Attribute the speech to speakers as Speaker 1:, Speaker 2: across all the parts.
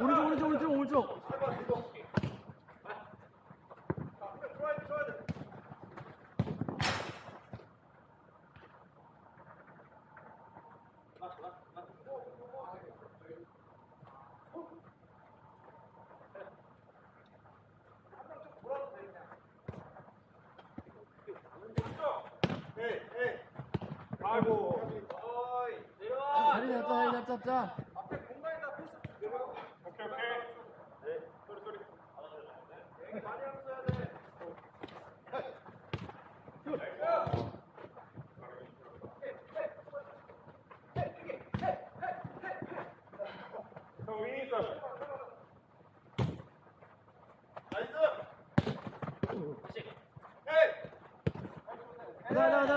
Speaker 1: 오른쪽 오른쪽 오른쪽 오른쪽.
Speaker 2: 아이고.
Speaker 1: 자리 잡자 자리 잡자 잡자
Speaker 2: 오케이, 오케이. 소리, 소리. 형, 윙 있어.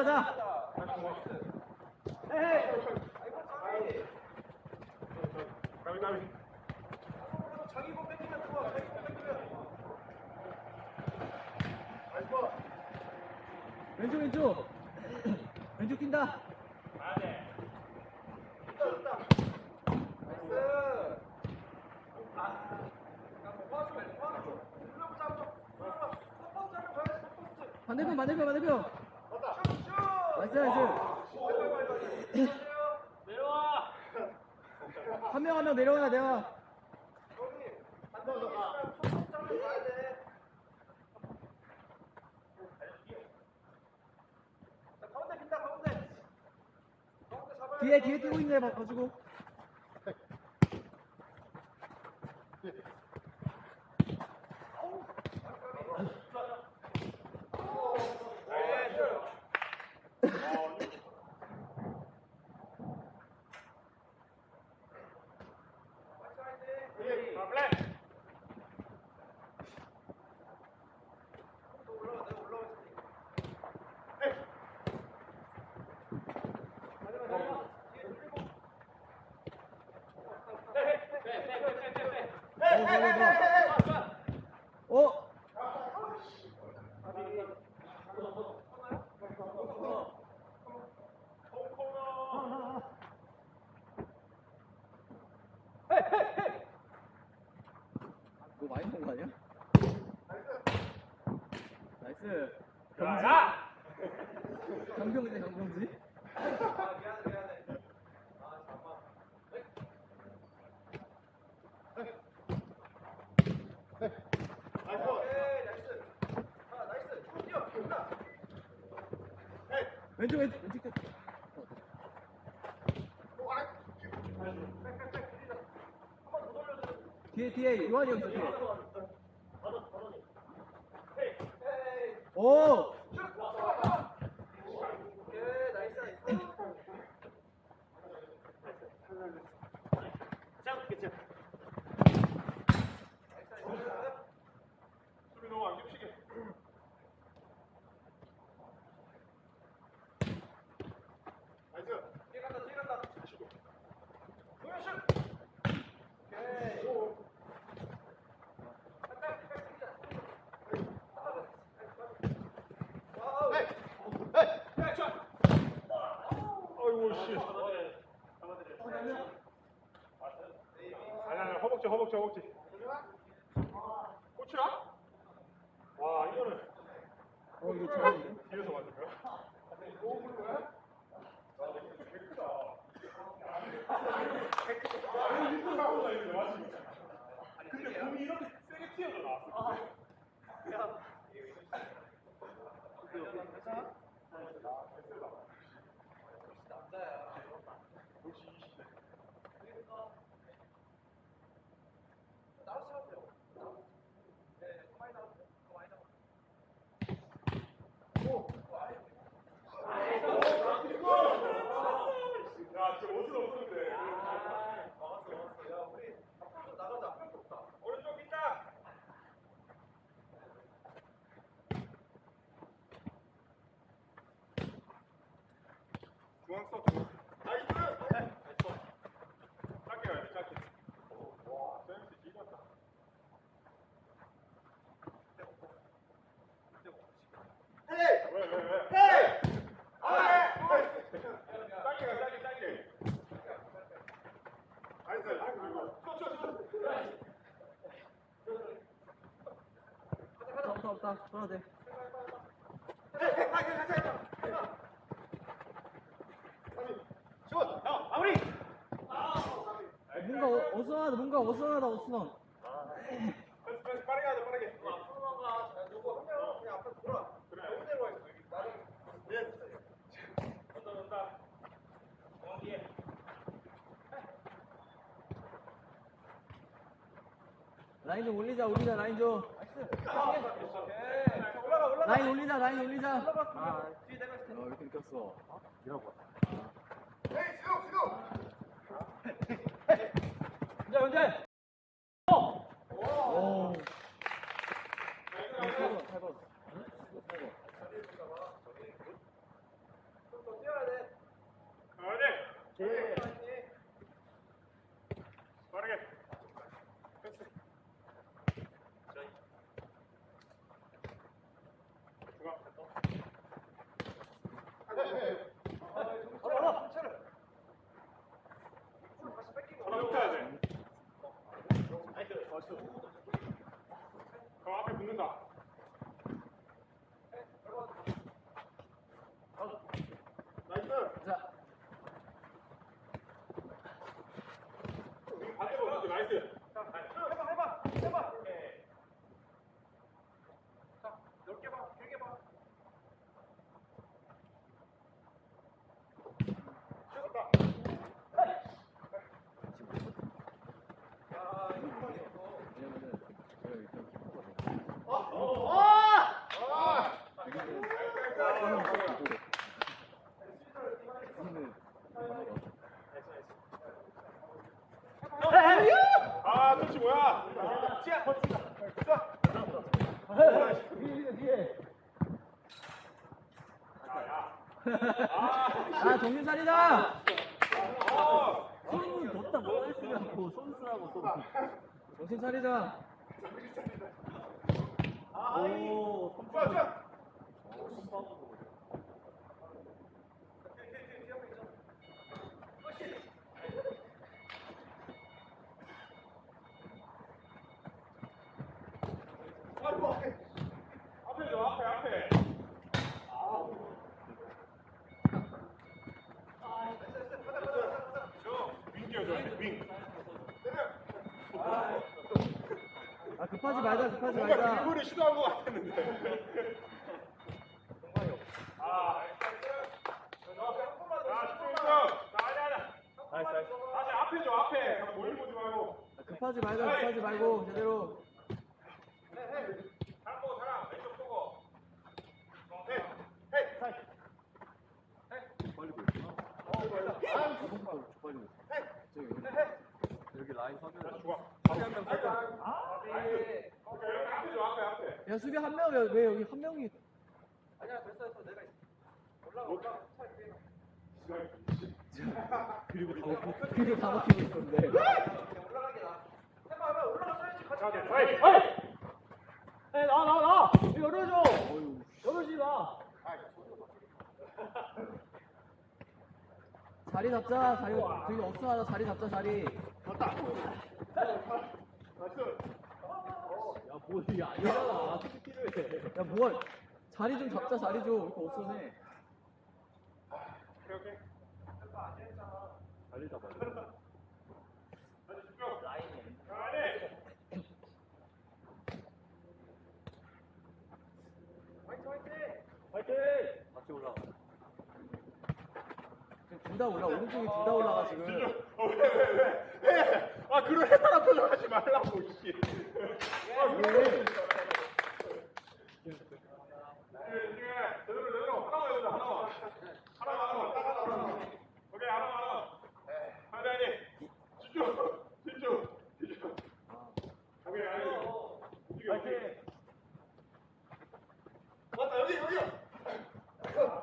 Speaker 1: 자자자자
Speaker 2: 가위, 가위.
Speaker 1: 왼쪽 왼쪽. 왼쪽 뛴다. 반대편 반대편 반대편 나이스 나이스 한명 한 명 내려와 내려와. 뒤에 뒤에 뛰고 있네 봐- 봐주고
Speaker 2: 아, 플레이.
Speaker 1: 어? 너 많이 먹은 거 아니야? 나이스
Speaker 2: 야!
Speaker 1: 강병지 강병지 왼쪽 끝. 뒤에 뒤에 요한이 형 있어 뒤에. 오!
Speaker 2: 수비 너무 안 겹치게. 나이스. 아이고 씨. 아니 아니 허벅지 허벅지. 꼬치라? 와 이거는
Speaker 1: 어 이거 잘하는데
Speaker 2: 뒤에서 거야? 근데 공이 이렇게 세게 튀어져 나왔어. 야, 진짜 멋은 없었는데. 오른쪽 있다. 중앙 서 나이스. 짧게 가야 돼, 짧게. 와, 세영씨 뒤졌다. 왜, 왜, 왜? 짧게 가, 짧게, 짧게. 나이스, 나이스. 쳐, 쳐, 쳐.
Speaker 1: 돌아 돌아 돼. 어수선하다 뭔가 어수선하다 어수선. 라인 좀 올리자 올리자 라인 좀 라인 올리자 라인 올리자. 아, 어, 이렇게 느꼈어. 오.
Speaker 2: 가야돼 빠르게 패스 중앙 하나 붙어야 돼. 그 앞에 붙는다. 나이스.
Speaker 1: 자
Speaker 2: 반대로 오는데 나이스. 해봐 해봐 해봐. 자 넓게 봐 길게 봐.
Speaker 1: 왜냐면은 제가 일단 키퍼거든요
Speaker 2: 아 터치 뭐야?
Speaker 1: 아 정신 차리자 손 뒀다 뭐라 했으냐고 손 쓰라고 손 정신 차리자 오
Speaker 2: 좋아 좋아. 앞에 줘 앞에 앞에. 윙 끼워줘 윙.
Speaker 1: 아 급하지 말자 급하지
Speaker 2: 뭔가
Speaker 1: 말자
Speaker 2: 드리블을 시도한 것 같았는데. 아. 아니, 아니. 다시 앞에 줘, 앞에. 모임 보지 말고.
Speaker 1: 아, 급하지 말자 급하지 말고 제대로
Speaker 2: 사람 보고, 사람. 왼쪽 보고. 헤이, 헤이.
Speaker 1: 여기 라인 서면
Speaker 2: 좋아. 아, 나이스. 오케이, 여기 앞에 줘, 앞에, 앞에.
Speaker 1: 야 수비 한 명이야. 왜 여기 한 명이? 그리고 다 먹히고 그리고 다 먹히고 있었는데.
Speaker 2: 자, 네, 파이, 파이.
Speaker 1: 에 나와 나와 나와 열어줘! 열어지 마 자리 잡자. 자리 저기 없어 하자. 자리 잡자 자리.
Speaker 2: 나이스.
Speaker 1: 야 뭐야 아니잖아 야 뭐야 자리 좀 잡자 자리 좀 이렇게
Speaker 2: 오케이.
Speaker 1: 자리 잡아. 파이팅 같이 올라가 둘다 올라 오른쪽에 둘다 올라가 지금
Speaker 2: 어, 왜, 왜! 아, 그런 해바람 표정 하지 말라고, 씨.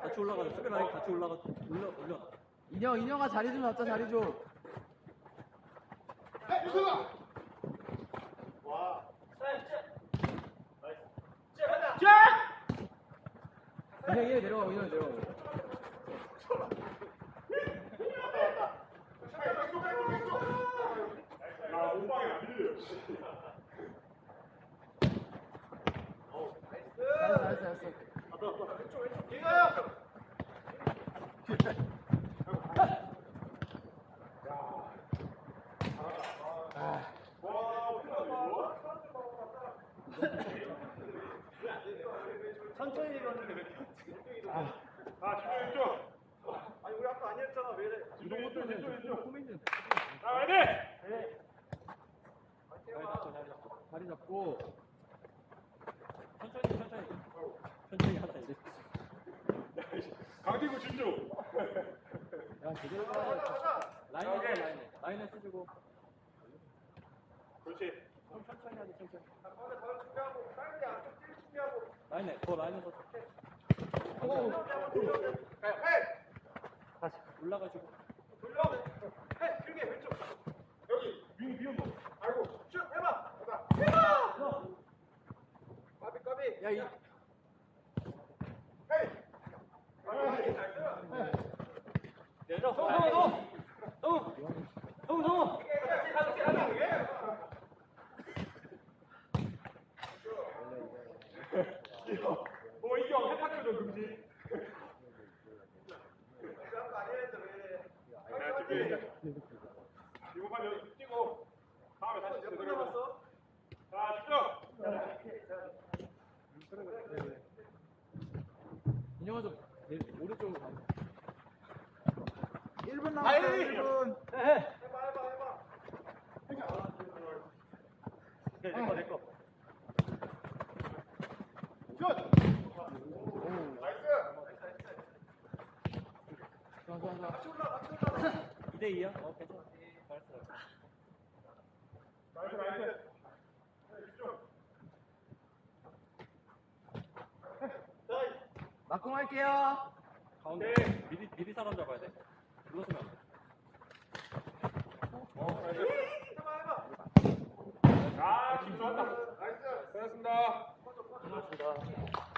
Speaker 1: 같이 올라가자. 수비 라인 같이 올라가 올려 올려 인형 인형아 자리 좀 잡자 자리 좀.
Speaker 2: 해, 유승아.
Speaker 1: 내려가고 이리
Speaker 2: 내려가고 아, 오빠가 안 들려. 알았어 알았어 알았어. 왼쪽 왼쪽.
Speaker 1: 이거요. 들은 좀 코미디는
Speaker 2: 나가야 돼!
Speaker 1: 자리 잡고 자리 잡고 자리 잡고 천천히 천천히 천천히 하자 이제
Speaker 2: 강대구 진주!
Speaker 1: 야 제대로 돼 라인에 서 라인에 라인에 쓰고
Speaker 2: 그렇지.
Speaker 1: 좀 천천히 하자 천천히 라인에 더 라인에서 다시 올라가지고
Speaker 2: 여기, 미, 미운도. 아이고, 슛! 해봐!
Speaker 1: 야이 내려 성우 성우 성우 성우
Speaker 2: 어, 이경 해탁교전 금지. 야, 지금 이거만 여기 뛰고 다음에 다시 제대로 해봐. 자, 집중!
Speaker 1: 인 형아 좀 내- 오른쪽으로 가
Speaker 3: 1분 남았어요. 1분.
Speaker 1: 내거 내거 좋아 좋아 좋아 2대 2야? 어 괜찮아 잘했어
Speaker 2: 나이스, 나이스.
Speaker 3: 막공 할게요.
Speaker 1: 가운데 미리 미리 사람 잡아야 돼. 눌러서면 안 돼. 어, 나이스. 아, 김수한다. 나이스. 고맙습니다. 고맙습니다.